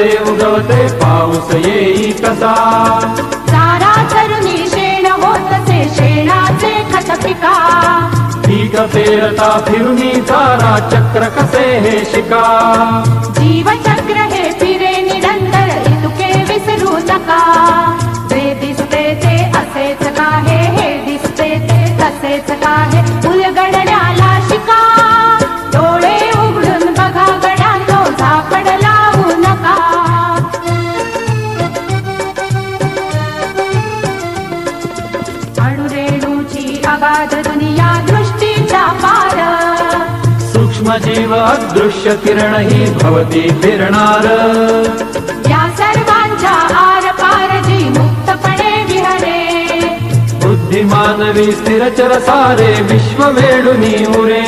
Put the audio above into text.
कसे उगवते पाऊस येई कसा? चारा चरुणी शेण होतसे शेणाचे खत पिका. पीक पेरता फिरुनी चारा चक्र कसे हे शिका? जीवचक्र अगाध दुनिया दृष्टीचा पार सूक्ष्म जीव अदृश्य किरण ही भवती फिरणार या सर्वांच्या आर पार जी मुक्तपणे विहरे। बुद्धिमानवी स्थिरचर सारे विश्व वेडुनी उरे